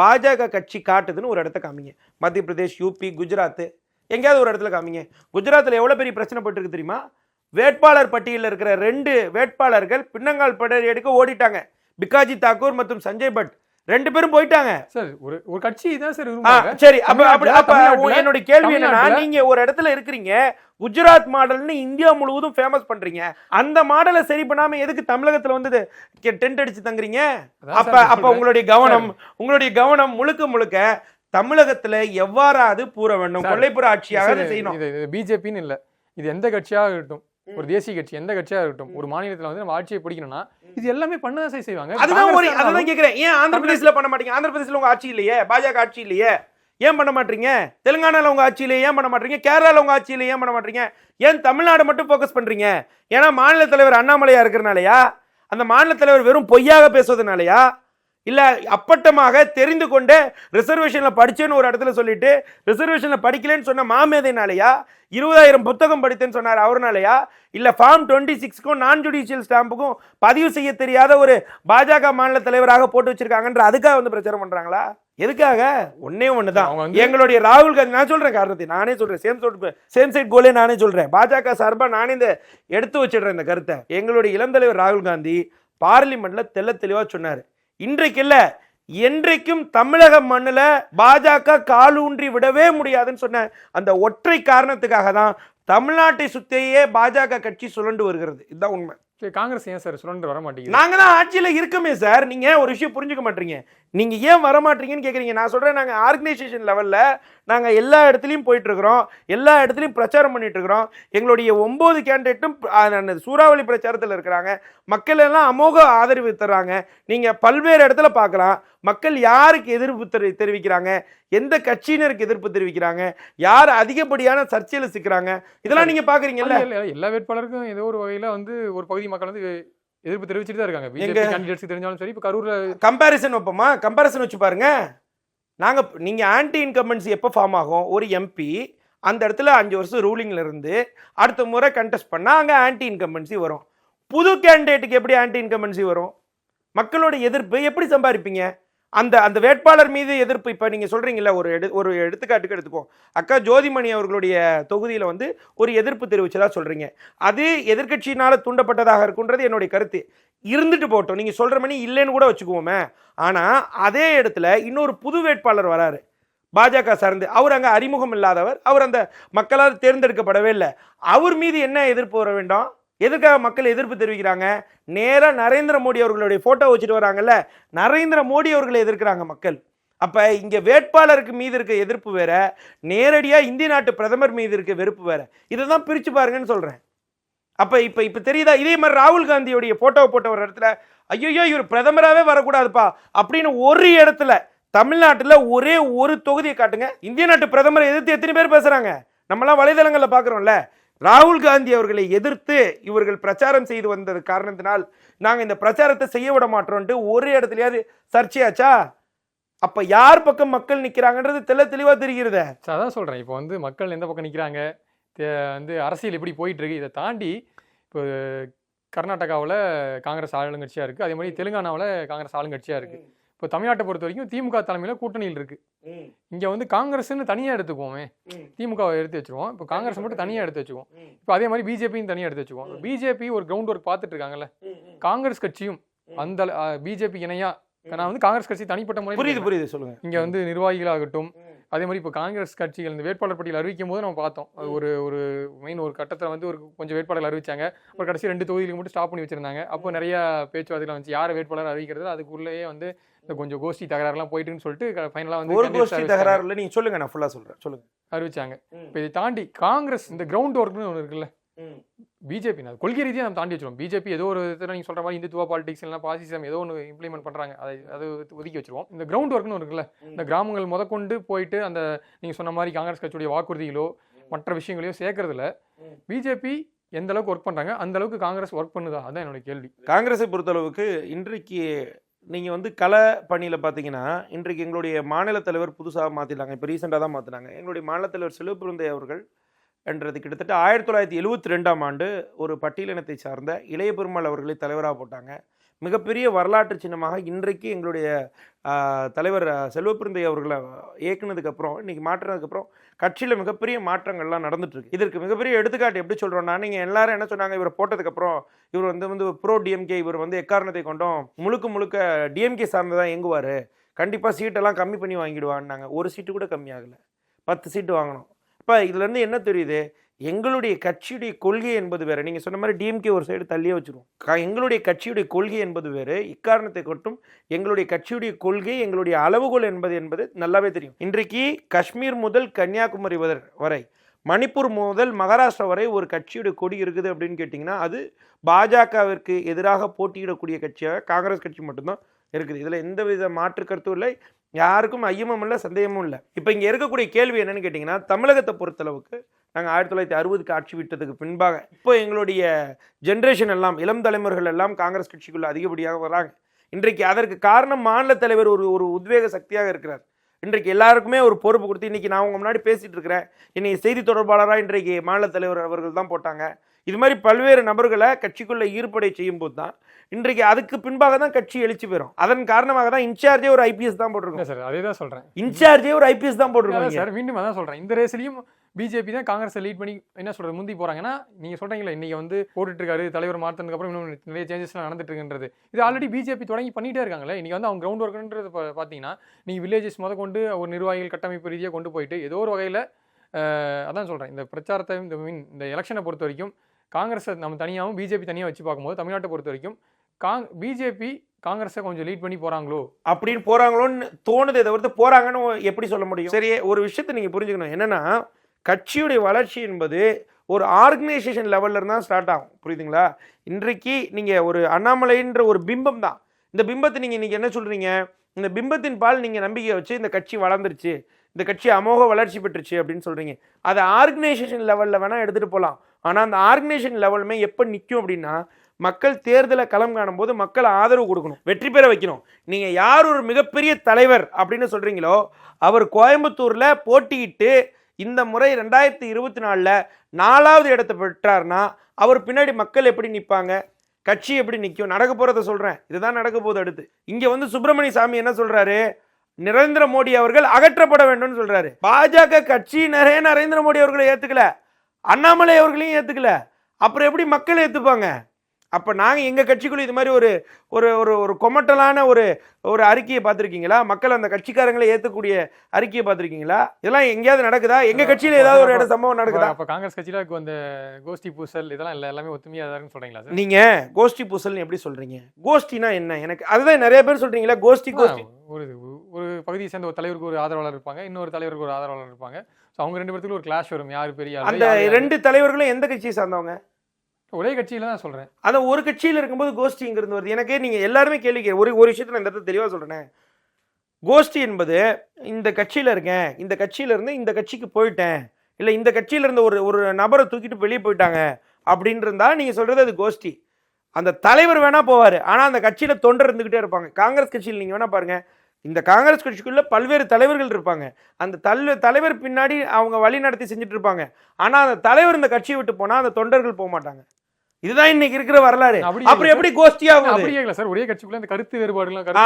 [SPEAKER 5] பாஜக கட்சி காட்டுதுன்னு ஒரு இடத்த காமிங்க. மத்திய பிரதேஷ் யூபி குஜராத். எங்கேயாவது ஒரு இடத்துல காமிங்க. குஜராத்தில் எவ்வளோ பெரிய பிரச்சனை போயிட்டு இருக்கு தெரியுமா? வேட்பாளர் பட்டியலில் இருக்கிற ரெண்டு வேட்பாளர்கள் பின்னங்கால் படை எடுக்க ஓடிட்டாங்க. பிகாஜி தாக்கூர் மற்றும் சஞ்சய் பட். ரெண்டு பேரும் போயிட்டாங்க.
[SPEAKER 4] சார் ஒரு ஒரு கட்சி தான் சார்
[SPEAKER 5] சரி அப்ப அப்ப என்னோட கேள்வி என்னன்னா நீங்க ஒரு இடத்துல இருக்கிறீங்க குஜராத் மாடல்னு இந்தியா முழுவதும் ஃபேமஸ் பண்றீங்க. அந்த மாடலை சரி பண்ணாம எதுக்கு தமிழகத்துல வந்து டென்ட் அடிச்சு தங்குறீங்க? அப்ப அப்ப உங்களுடைய கவனம் உங்களுடைய கவனம் முழுக்க முழுக்க தமிழகத்துல எவ்வாறாவது பூர வேண்டும் கொள்ளைப்புற ஆட்சியாக செய்யணும்.
[SPEAKER 4] இது பிஜேபின்னு இல்ல. இது எந்த கட்சியாக இருக்கட்டும் ஒரு தேசிய கட்சி எந்த கட்சியாக இருக்கட்டும் ஒரு மாநிலத்துல வந்து நம்ம ஆட்சியை பிடிக்கணும்னா இது எல்லாமே பண்ணதான் செய் செய்வாங்க.
[SPEAKER 5] அதுதான் ஒரு
[SPEAKER 4] இருந்தாலும்
[SPEAKER 5] கேக்குறேன். ஏன் ஆந்திர பிரதேசல பண்ண மாட்டீங்க? ஆந்திர பிரதேசல உங்க ஆட்சி இல்லையே? பாஜக ஆட்சி இல்லையே? ஏன் பண்ண மாட்டீங்க? தெலுங்கானால உங்க ஆட்சியில ஏன் பண்ண மாட்டீங்க? கேரளால உங்க ஆட்சியில ஏன் பண்ண மாட்டீங்க? ஏன் தமிழ்நாடு மட்டும் ஃபோக்கஸ் பண்றீங்க? ஏன்னா மாநில தலைவர் அண்ணாமலையா இருக்கிறனாலயா? அந்த மாநில தலைவர் வெறும் பொய்யாக பேசுவதனாலயா? இல்ல அப்பட்டமாக தெரிந்து கொண்டு ரிசர்வேஷன்ல படிச்சேன்னு ஒரு இடத்துல சொல்லிட்டு ரிசர்வேஷன்ல படிக்கலன்னு சொன்ன மாமேதைனாலயா இருபதாயிரம் புத்தகம் படித்தேன்னு சொன்னார் அவர்னாலயா? இல்ல ஃபார்ம் டுவெண்ட்டி சிக்ஸ்க்கும் நான் ஜுடிஷியல் ஸ்டாம்புக்கும் பதிவு செய்ய தெரியாத ஒரு பாஜக மாநில தலைவராக போட்டு வச்சிருக்காங்கன்ற அதுக்காக வந்து பிரச்சாரம் பண்றாங்களா? எதுக்காக? ஒன்னே
[SPEAKER 4] அவங்க வந்து-
[SPEAKER 5] எங்களுடைய ராகுல் காந்தி நான் சொல்றேன் காரணத்தை நானே சொல்றேன். சேம் சோட் சேம் சைட் கோலே நானே சொல்றேன். பாஜக சார்பா நானே இந்த எடுத்து வச்சிடுறேன் இந்த கருத்தை. எங்களுடைய இளம் தலைவர் ராகுல் காந்தி பார்லிமெண்ட்ல தெள்ள தெளிவா சொன்னாரு. இன்றைக்கு இல்லை என்றைக்கும் தமிழக மண்ணில் பாஜக காலூன்றி விடவே முடியாதுன்னு சொன்ன அந்த ஒற்றை காரணத்துக்காக தான் தமிழ்நாட்டை சுற்றியே பாஜக கட்சி சுழண்டு வருகிறது. இதுதான் உண்மை.
[SPEAKER 4] சரி காங்கிரஸ் ஏன் சார் சுரண்டு வர மாட்டேங்குது?
[SPEAKER 5] நாங்க தான் ஆட்சியில இருக்கமே சார். நீங்க ஒரு விஷயம் புரிஞ்சுக்க மாட்டீங்க? நீங்க ஏன் வர மாட்டீங்கன்னு கேக்குறீங்க. நான் சொல்றேன் நாங்க ஆர்கனைசேஷன் லெவல்ல நாங்க எல்லா இடத்துலயும் போயிட்டு இருக்கிறோம் எல்லா இடத்துலயும் பிரச்சாரம் பண்ணிட்டு இருக்கிறோம் எங்களுடைய ஒன்பது கேண்டிடேட்டும் சூறாவளி பிரச்சாரத்தில் இருக்கிறாங்க. மக்கள் எல்லாம் அமோக ஆதரவு தர்றாங்க. நீங்க பல்வேறு இடத்துல பார்க்கலாம். மக்கள் யாருக்கு எதிர்ப்பு தெரி- தெரிவிக்கிறாங்க? எந்த கட்சியினருக்கு எதிர்ப்பு தெரிவிக்கிறாங்க? யார் அதிகப்படியான சர்ச்சையில சிக்கிறாங்க? இதெல்லாம் நீங்க பாக்குறீங்கல்ல
[SPEAKER 4] இல்ல, இல்ல, எல்லா வேட்பாளருக்கும் ஏதோ ஒரு வகையில வந்து ஒரு பகுதி மக்கள் வந்து எதிர்ப்பு தெரிவிச்சுட்டு தான் இருக்காங்க. பிஜேபி? கேண்டிடேட்ஸ் தெரிஞ்சாலும் சரி இப்ப கரூர்ல
[SPEAKER 5] கம்பேரிசன் வைப்போமா? கம்பேரிசன் வச்சு பாருங்க. நாங்கள் நீங்கள் ஆன்டி இன்கம்பன்சி எப்போ ஃபார்ம் ஆகும்? ஒரு எம்பி அந்த இடத்துல அஞ்சு வருஷம் ரூலிங்கில் இருந்து அடுத்த முறை கண்டெஸ்ட் பண்ணால் அங்கே ஆன்டி இன்கம்பன்சி வரும். புது கேண்டிடேட்டுக்கு எப்படி ஆன்டி இன்கம்பன்சி வரும்? மக்களோட எதிர்ப்பு எப்படி சம்பாதிப்பீங்க? அந்த அந்த வேட்பாளர் மீது எதிர்ப்பு. இப்போ நீங்கள் சொல்கிறீங்களா ஒரு எடு ஒரு எடுத்துக்காட்டுக்கு எடுத்துப்போம் அக்கா ஜோதிமணி அவர்களுடைய தொகுதியில் வந்து ஒரு எதிர்ப்பு தெரிவிச்சதாக சொல்கிறீங்க அது எதிர்க்கட்சியினால் தூண்டப்பட்டதாக இருக்குன்றது என்னுடைய கருத்து. இருந்துட்டு போட்டோம் நீங்கள் சொல்கிற மணி இல்லைன்னு கூட வச்சுக்குவோமே. ஆனால் அதே இடத்துல இன்னொரு புது வேட்பாளர் வராரு. பாஜக சார்ந்து. அவர் அங்கே அறிமுகம் இல்லாதவர். அவர் அந்த மக்களால் தேர்ந்தெடுக்கப்படவே இல்லை. அவர் மீது என்ன எதிர்ப்பு வர வேண்டும்? எதுக்காக மக்கள் எதிர்ப்பு தெரிவிக்கிறாங்க? நேராக நரேந்திர மோடி அவர்களுடைய ஃபோட்டோ வச்சுட்டு வராங்கல்ல? நரேந்திர மோடி அவர்களை எதிர்க்கிறாங்க மக்கள். அப்போ இங்கே வேட்பாளருக்கு மீது இருக்க எதிர்ப்பு வேற நேரடியாக இந்திய நாட்டு பிரதமர் மீது இருக்க வெறுப்பு வேற. இதை தான் பிரித்து பாருங்கன்னு சொல்கிறேன் அப்போ இப்போ இப்போ தெரியுதா? இதே மாதிரி ராகுல் காந்தியுடைய ஃபோட்டோவை போட்ட ஒரு இடத்துல ஐயோ இவர் பிரதமராகவே வரக்கூடாதுப்பா அப்படின்னு ஒரு இடத்துல தமிழ்நாட்டில் ஒரே ஒரு தொகுதியை காட்டுங்க. இந்திய நாட்டு பிரதமரை எதிர்த்து எத்தனை பேர் பேசுகிறாங்க நம்மலாம் வலைதளங்களில் பார்க்குறோம்ல ராகுல் காந்தி அவர்களை எதிர்த்து இவர்கள் பிரச்சாரம் செய்து வந்தது காரணத்தினால் நாங்கள் இந்த பிரச்சாரத்தை செய்ய விட மாட்டோம்ட்டு ஒரு இடத்துலயாவது சர்ச்சையாச்சா? அப்ப யார் பக்கம் மக்கள் நிக்கிறாங்கன்றது தெள்ள தெளிவா தெரிகிறதே.
[SPEAKER 4] அதான் சொல்றேன். இப்போ வந்து மக்கள் எந்த பக்கம் நிக்கிறாங்க? தே- வந்து அரசியல் எப்படி போயிட்டு இருக்கு இதை தாண்டி இப்போ கர்நாடகாவில் காங்கிரஸ் ஆளுங்கட்சியாக இருக்குது அதே மாதிரி தெலுங்கானாவில் காங்கிரஸ் ஆளுங்கட்சியாக இருக்குது இப்போ தமிழ்நாட்டை பொறுத்த வரைக்கும் திமுக தலைமையில கூட்டணியில் இருக்கு. இங்க வந்து காங்கிரஸ்னு தனியா எடுத்துக்குவோமே. திமுகவை எடுத்து வச்சிருவோம். இப்போ காங்கிரஸ் மட்டும் தனியா எடுத்து வச்சுக்குவோம் இப்போ அதே மாதிரி பிஜேபியும் தனியா எடுத்து வச்சுக்குவோம் பிஜேபி ஒரு கிரவுண்ட் ஒர்க் பார்த்துட்டு இருக்காங்கல்ல. காங்கிரஸ் கட்சியும் அந்த பிஜேபி இணையா. நான் வந்து காங்கிரஸ் கட்சி தனிப்பட்ட முறையில்
[SPEAKER 5] புரியுது புரியுது சொல்லுங்க.
[SPEAKER 4] இங்க வந்து நிர்வாகிகளாகட்டும் அதே மாதிரி இப்போ காங்கிரஸ் கட்சிகள் இந்த வேட்பாளர் பட்டியல் அறிவிக்கும் போது நம்ம பார்த்தோம். அது ஒரு ஒரு மெயின் ஒரு கட்டத்தில் வந்து ஒரு கொஞ்சம் வேட்பாளர் அறிவிச்சாங்க. ஒரு கடைசி ரெண்டு தொகுதிகளுக்கு மட்டும் ஸ்டாப் பண்ணி வச்சிருந்தாங்க. அப்போ நிறைய பேச்சுவார்த்தைகள் வந்துச்சு யார் வேட்பாளர் அறிவிக்கிறது அதுக்குள்ளேயே வந்து இந்த கொஞ்சம் கோஷ்டி தகராறுலாம் போயிட்டுன்னு சொல்லிட்டு ஃபைனலாக வந்து
[SPEAKER 5] ஒரு கோஷ்டி
[SPEAKER 4] அறிவிச்சாங்க.
[SPEAKER 5] தகராறு இல்லை நீங்க சொல்லுங்க நான் ஃபுல்லா சொல்றேன். சொல்லுங்க.
[SPEAKER 4] அறிவிச்சாங்க. இப்போ இதை தாண்டி காங்கிரஸ் இந்த கிரவுண்ட் ஒர்க்னு ஒன்று இருக்குல்ல. பிஜேபி அது கொள்கை ரீதியாக நம்ம தாண்டி வச்சிருவோம். பிஜேபி ஏதோ ஒரு இதில் நீங்கள் சொல்கிற மாதிரி இந்துத்துவா பாலிடிக்ஸ் இல்லைனா பாசிசம் ஏதோ ஒன்று இம்ப்ளிமெண்ட் பண்ணுறாங்க அதை அதை ஒதுக்கி வச்சிருவோம். இந்த கிரவுண்ட் ஒர்க்னு இருக்குல்ல இந்த கிராமங்கள் முதற்கொண்டு போயிட்டு அந்த நீங்கள் சொன்ன மாதிரி காங்கிரஸ் கட்சியுடைய வாக்குறுதிகளோ மற்ற விஷயங்களையோ சேர்க்கறதுல பிஜேபி எந்த அளவுக்கு ஒர்க் பண்ணுறாங்க அந்த அளவுக்கு காங்கிரஸ் ஒர்க் பண்ணுதா? அதான் என்னோட கேள்வி.
[SPEAKER 5] காங்கிரஸை பொறுத்தளவுக்கு இன்றைக்கு நீங்கள் வந்து கல பணியில் பார்த்தீங்கன்னா இன்றைக்கு எங்களுடைய மாநில தலைவர் புதுசாக மாற்றிட்டாங்க இப்போ ரீசெண்டாக தான் மாற்றினாங்க எங்களுடைய மாநில தலைவர் செல்வப்பிருந்தை அவர்கள் என்றது கிட்டத்தட்ட ஆயிரத்தி தொள்ளாயிரத்தி எழுவத்தி ரெண்டாம் ஆண்டு ஒரு பட்டியலினத்தை சார்ந்த இளைய பெருமாள் அவர்களை தலைவராக போட்டாங்க. மிகப்பெரிய வரலாற்று சின்னமாக இன்றைக்கு எங்களுடைய தலைவர் செல்வப்பிருந்தை அவர்களை இயக்குனதுக்கப்புறம் இன்றைக்கி மாற்றினதுக்கப்புறம் கட்சியில் மிகப்பெரிய மாற்றங்கள்லாம் நடந்துட்டுருக்கு. இதற்கு மிகப்பெரிய எடுத்துக்காட்டு எப்படி சொல்கிறோன்னா நீங்கள் எல்லாரும் என்ன சொன்னாங்க இவரை போட்டதுக்கப்புறம் இவர் வந்து வந்து ப்ரோ டிஎம்கே இவர் வந்து எக்காரணத்தை கொண்டோம் முழுக்க முழுக்க டிஎம்கே சார்ந்து இயங்குவார். கண்டிப்பாக சீட்டெல்லாம் கம்மி பண்ணி வாங்கிடுவான்னாங்க. ஒரு சீட்டு கூட கம்மியாகலை பத்து சீட்டு வாங்கணும். இப்போ இதுலேருந்து என்ன தெரியுது? எங்களுடைய கட்சியுடைய கொள்கை என்பது வேறு. நீங்கள் சொன்ன மாதிரி டிஎம்கே ஒரு சைடு தள்ளியே வச்சுருவோம். எங்களுடைய கட்சியுடைய கொள்கை என்பது வேறு. இக்காரணத்தை கொட்டும் எங்களுடைய கட்சியுடைய கொள்கை எங்களுடைய அளவுகோல் என்பது என்பது நல்லாவே தெரியும். இன்றைக்கு காஷ்மீர் முதல் கன்னியாகுமரி வரை மணிப்பூர் முதல் மகாராஷ்டிரா வரை ஒரு கட்சியுடைய கொடி இருக்குது அப்படின்னு கேட்டிங்கன்னா அது பாஜகவிற்கு எதிராக போட்டியிடக்கூடிய கட்சியாக காங்கிரஸ் கட்சி மட்டும்தான் இருக்குது. இதில் எந்த வித மாற்று கருத்தும் இல்லை. யாருக்கும் ஐயமும் இல்லை சந்தேகமும் இல்லை. இப்போ இங்கே இருக்கக்கூடிய கேள்வி என்னன்னு கேட்டிங்கன்னா தமிழகத்தை பொறுத்தளவுக்கு நாங்கள் ஆயிரத்தி தொள்ளாயிரத்தி அறுபதுக்கு ஆட்சி விட்டதுக்கு பின்பாக இப்போ எங்களுடைய ஜென்ரேஷன் எல்லாம் இளம் தலைமுறைகள் எல்லாம் காங்கிரஸ் கட்சிக்குள்ளே அதிகப்படியாக வராங்க. இன்றைக்கு அதற்கு காரணம் மாநில தலைவர் ஒரு ஒரு உத்வேக சக்தியாக இருக்கிறார். இன்றைக்கு எல்லாருக்குமே ஒரு பொறுப்பு கொடுத்து இன்னைக்கு நான் உங்க முன்னாடி பேசிட்டு இருக்கிறேன். இன்னைக்கு செய்தி தொடர்பாளராக இன்றைக்கு மாநில தலைவர் அவர்கள் தான் போட்டாங்க. இது மாதிரி பல்வேறு நபர்களை கட்சிக்குள்ள ஈர்ப்படை செய்யும் போது தான் இன்றைக்கு அதுக்கு பின்பாக தான் கட்சி எழுச்சி பெறும். அதன் காரணமாக தான் இன்சார்ஜே ஒரு ஐபிஎஸ் தான் போட்டிருக்கோம்.
[SPEAKER 4] சார் அதே தான் சொல்கிறேன்
[SPEAKER 5] இன்சார்ஜே ஒரு ஐபிஎஸ் தான் போட்டிருக்கோம்
[SPEAKER 4] சார் மீண்டும் அதான் சொல்கிறேன் இந்த ரேஸ்லையும் பிஜேபி தான் காங்கிரஸை லீட் பண்ணி என்ன சொல்றது முந்தி போறாங்கன்னா நீங்க சொல்றீங்களா இன்னைக்கு வந்து போட்டுட்டு இருக்காரு தலைவர் மாற்றினதுக்கு அப்புறம் இன்னும் நிறைய சேஞ்சஸ்லாம் நடந்துட்டு இருக்குன்றது இது ஆல்ரெடி பிஜேபி தொடங்கி பண்ணிட்டே இருக்காங்களே இன்னைக்கு வந்து அவங்க கிரவுண்ட் ஒர்க்ன்றது பா- பார்த்தீங்கன்னா நீங்க வில்லேஜஸ் முத கொண்டு ஒரு நிர்வாகிகள் கட்டமைப்பு ரீதியாக கொண்டு போயிட்டு ஏதோ ஒரு வகையில் அதான் சொல்றேன் இந்த பிரச்சாரத்தை இந்த மீன் இந்த எலெக்ஷனை பொறுத்த வரைக்கும் காங்கிரஸை நம்ம தனியாகவும் பிஜேபி தனியாக வச்சு பார்க்கும்போது தமிழ்நாட்டை பொறுத்த வரைக்கும் காங் பிஜேபி காங்கிரஸை கொஞ்சம் லீட் பண்ணி போறாங்களோ?
[SPEAKER 5] அப்படின்னு போறாங்களோன்னு தோணுதே தவிர்த்து போறாங்கன்னு எப்படி சொல்ல முடியும்? சரி ஒரு விஷயத்தை நீங்க புரிஞ்சுக்கணும். என்னன்னா கட்சியுடைய வளர்ச்சி என்பது ஒரு ஆர்கனைசேஷன் லெவலில் இருந்தால் ஸ்டார்ட் ஆகும். புரியுதுங்களா? இன்றைக்கு நீங்கள் ஒரு அண்ணாமலைன்ற ஒரு பிம்பம் தான். இந்த பிம்பத்தை நீங்கள் இன்றைக்கி என்ன சொல்கிறீங்க இந்த பிம்பத்தின் பால் நீங்கள் நம்பிக்கை வச்சு இந்த கட்சி வளர்ந்துருச்சு. இந்த கட்சி அமோக வளர்ச்சி பெற்றுச்சு அப்படின்னு சொல்கிறீங்க அதை ஆர்கனைசேஷன் லெவலில் வேணால் எடுத்துகிட்டு போகலாம் ஆனால் அந்த ஆர்கனைசேஷன் லெவலுமே எப்போ நிற்கும் அப்படின்னா மக்கள் தேர்தலை களம் காணும்போது மக்கள் ஆதரவு கொடுக்கணும். வெற்றி பெற வைக்கணும். நீங்கள் யார் ஒரு மிகப்பெரிய தலைவர் அப்படின்னு சொல்கிறீங்களோ அவர் கோயம்புத்தூரில் போட்டியிட்டு இந்த முறை ரெண்டாயிரத்தி இருபத்தி நாலில் நாலாவது இடத்தை பெற்றார்னா அவர் பின்னாடி மக்கள் எப்படி நிற்பாங்க கட்சி எப்படி நிற்கும் நடக்க போகிறத சொல்கிறேன் இதுதான் நடக்க போகுது அடுத்து. இங்கே வந்து சுப்பிரமணிய சாமி என்ன சொல்கிறாரு நரேந்திர மோடி அவர்கள் அகற்றப்பட வேண்டும்னு சொல்கிறாரு பாஜக கட்சியினரே நரேந்திர மோடி அவர்களை ஏற்றுக்கல அண்ணாமலை அவர்களையும் ஏற்றுக்கல அப்புறம் எப்படி மக்கள் ஏற்றுப்பாங்க அப்போ நாங்கள் எங்கள் கட்சிக்குள்ள இது மாதிரி ஒரு ஒரு ஒரு ஒரு கொமட்டலான ஒரு ஒரு அறிக்கையை பார்த்துருக்கீங்களா? மக்கள் அந்த கட்சிக்காரங்களை ஏற்றக்கூடிய அறிக்கையை பார்த்துருக்கீங்களா? இதெல்லாம் எங்கேயாவது நடக்குதா? எங்கள் கட்சியில் ஏதாவது ஒரு இடம் சம்பவம் நடக்குதா?
[SPEAKER 4] அப்ப காங்கிரஸ் கட்சியில அந்த கோஷ்டி பூசல் இதெல்லாம் இல்ல எல்லாமே ஒத்துமையா இருக்குன்னு சொல்றீங்களா சார்?
[SPEAKER 5] நீங்க கோஷ்டி பூசல்னு எப்படி சொல்றீங்க? கோஷ்டினா என்ன? எனக்கு அதுதான் நிறைய பேர் சொல்றீங்களா? கோஷ்டி கோஷ்டி.
[SPEAKER 4] ஒரு ஒரு பகுதியை சேர்ந்த ஒரு தலைவருக்கு ஒரு ஆதரவாளர் இருப்பாங்க இன்னொரு தலைவருக்கு ஒரு ஆதரவாளர் இருப்பாங்க. ஸோ அவங்க ரெண்டு பேருக்கு ஒரு கிளாஷ் வரும் யார் பெரிய
[SPEAKER 5] அந்த. ரெண்டு தலைவர்களும் எந்த கட்சியை சார்ந்தவங்க?
[SPEAKER 4] ஒரே கட்சியில தான் சொல்றேன்.
[SPEAKER 5] அதான் ஒரு கட்சியில் இருக்கும்போது கோஷ்டி வருது. எனக்கே நீங்க எல்லாருமே கேள்வி கே- ஒரு ஒரு விஷயத்துல நான் இந்த இடத்துல தெளிவாக சொல்றேன். கோஷ்டி என்பது இந்த கட்சியில் இருக்கேன் இந்த கட்சியிலேருந்து இந்த கட்சிக்கு போயிட்டேன் இல்லை இந்த கட்சியிலேருந்து ஒரு ஒரு நபரை தூக்கிட்டு வெளியே போயிட்டாங்க அப்படின்னு நீங்கள் சொல்கிறது அது கோஷ்டி. அந்த தலைவர் வேணால் போவார். ஆனால் அந்த கட்சியில் தொண்டர் இருந்துக்கிட்டே இருப்பாங்க. காங்கிரஸ் கட்சியில் நீங்கள் வேணால் பாருங்கள் இந்த காங்கிரஸ் கட்சிக்குள்ளே பல்வேறு தலைவர்கள் இருப்பாங்க. அந்த தல் தலைவர் பின்னாடி அவங்க வழி நடத்தி செஞ்சுட்டு இருப்பாங்க. ஆனால் அந்த தலைவர் இந்த கட்சியை விட்டு போனால் அந்த தொண்டர்கள் போக மாட்டாங்க. இதுதான் இன்னைக்கு இருக்கிற வரலாறு. அப்புறம் எப்படி கோஷ்டியா ஆகுது?
[SPEAKER 4] அப்படி கேட்கல சார். ஒரே கட்சிக்குள்ள இந்த கருத்து வேறுபாடுலாம்
[SPEAKER 5] ஆ,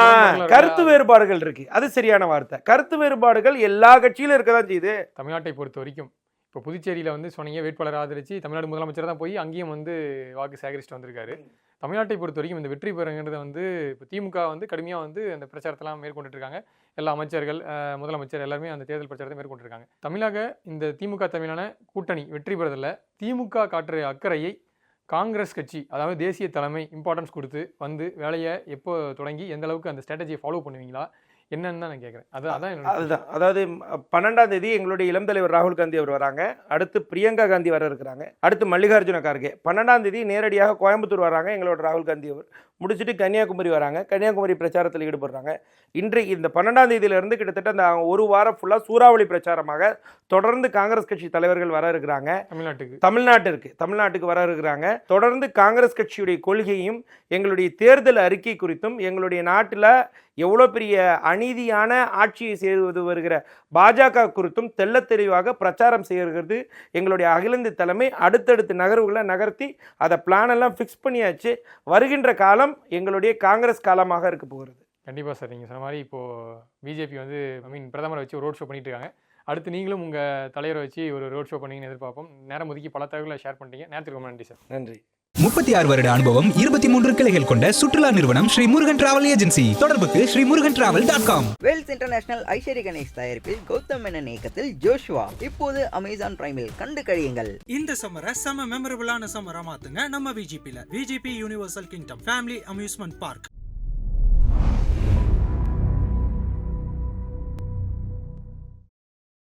[SPEAKER 4] கருத்து?
[SPEAKER 5] வேறுபாடுகள் இருக்கு. அது சரியான வார்த்தை. கருத்து வேறுபாடுகள் எல்லா கட்சியிலும் இருக்கதான் செய்யுது.
[SPEAKER 4] தமிழ்நாட்டை பொறுத்த வரைக்கும் இப்போ புதுச்சேரியில வந்து சொன்னீங்க வேட்பாளர் ஆதரிச்சு தமிழ்நாடு முதலமைச்சர் தான் போய் அங்கேயும் வந்து வாக்கு சேகரிச்சுட்டு வந்திருக்காரு. தமிழ்நாட்டை பொறுத்த வரைக்கும் இந்த வெற்றி பெறுங்கிறத வந்து இப்போ திமுக வந்து கடுமையாக வந்து அந்த பிரச்சாரத்தெல்லாம் மேற்கொண்டுட்டு இருக்காங்க எல்லா அமைச்சர்கள் முதலமைச்சர் எல்லாருமே அந்த தேர்தல் பிரச்சாரத்தை மேற்கொண்டு இருக்காங்க தமிழக இந்த திமுக தலைமையிலான கூட்டணி வெற்றி பெறதில் திமுக காட்டுற அக்கறையை காங்கிரஸ் கட்சி அதாவது தேசிய தலைமை இம்பார்ட்டன்ஸ் கொடுத்து வந்து வேலையை எப்போ தொடங்கி எந்த அளவுக்கு அந்த ஸ்ட்ராட்டஜியை ஃபாலோ பண்ணுவீங்களா? என்னன்னு தான் நான் கேட்குறேன். அது அதான்
[SPEAKER 5] அதுதான். அதாவது பன்னெண்டாம் தேதி எங்களுடைய இளம் தலைவர் ராகுல் காந்தி அவர் வராங்க. அடுத்து பிரியங்கா காந்தி வர இருக்கிறாங்க. அடுத்து மல்லிகார்ஜுன கார்கே. பன்னெண்டாம் தேதி நேரடியாக கோயம்புத்தூர் வராங்க எங்களோட ராகுல் காந்தி அவர். முடிச்சுட்டு கன்னியாகுமரி வராங்க. கன்னியாகுமரி பிரச்சாரத்தில் ஈடுபடுறாங்க. இன்றைக்கு இந்த பன்னெண்டாம் தேதியிலிருந்து கிட்டத்தட்ட அந்த ஒரு வாரம் ஃபுல்லாக சூறாவளி பிரச்சாரமாக தொடர்ந்து காங்கிரஸ் கட்சி தலைவர்கள் வர இருக்கிறாங்க.
[SPEAKER 4] தமிழ்நாட்டுக்கு.
[SPEAKER 5] தமிழ்நாட்டிற்கு தமிழ்நாட்டுக்கு வர இருக்கிறாங்க. தொடர்ந்து காங்கிரஸ் கட்சியுடைய கொள்கையும் எங்களுடைய தேர்தல் அறிக்கை குறித்தும் எங்களுடைய நாட்டில் எவ்வளோ பெரிய அநீதியான ஆட்சியை செய்வது வருகிற பாஜக குறித்தும் தெள்ளத் தெளிவாக பிரச்சாரம் செய்கிறது. எங்களுடைய அகில இந்திய தலைமை அடுத்தடுத்த நகர்வுகளை நகர்த்தி அதை பிளான் எல்லாம் ஃபிக்ஸ் பண்ணியாச்சு. வருகின்ற காலம் எங்களுடைய காங்கிரஸ் காலமாக இருக்க போகிறது.
[SPEAKER 4] கண்டிப்பாக சார் நீங்கள் சொன்ன மாதிரி இப்போது பிஜேபி வந்து ஐ மீன் பிரதமரை வச்சு ஒரு ரோட் ஷோ பண்ணிட்டு இருக்காங்க அடுத்து நீங்களும் உங்கள் தலைவரை வச்சு ஒரு ரோட் ஷோ பண்ணீங்கன்னு எதிர்பார்ப்போம். நேரம் ஒதுக்கி பல தகவல்களை ஷேர் பண்ணிட்டீங்க. நேரத்துக்கு ரொம்ப நன்றி சார்.
[SPEAKER 5] நன்றி.
[SPEAKER 1] முப்பத்தி ஆறு வருட அனுபவம் இருபத்தி மூன்று கிளைகள் கொண்ட சுற்றுலா நிறுவனம் ஸ்ரீ முருகன் டிராவல் ஏஜென்சி. தொடர்புக்கு Shri Murugan travel dot com.
[SPEAKER 2] Vels international Aishwarya Ganesh தயாரிப்பில் கௌதம் மேனன் இயக்கத்தில் ஜோஷுவா. இப்போது அமேசான் பிரைமில் கண்டு கழியுங்கள்.
[SPEAKER 3] இந்த சம்மரை செம மெமரபிளான சம்மரா மாத்துங்க நம்ம விஜிபில VGP universal kingdom family amusement park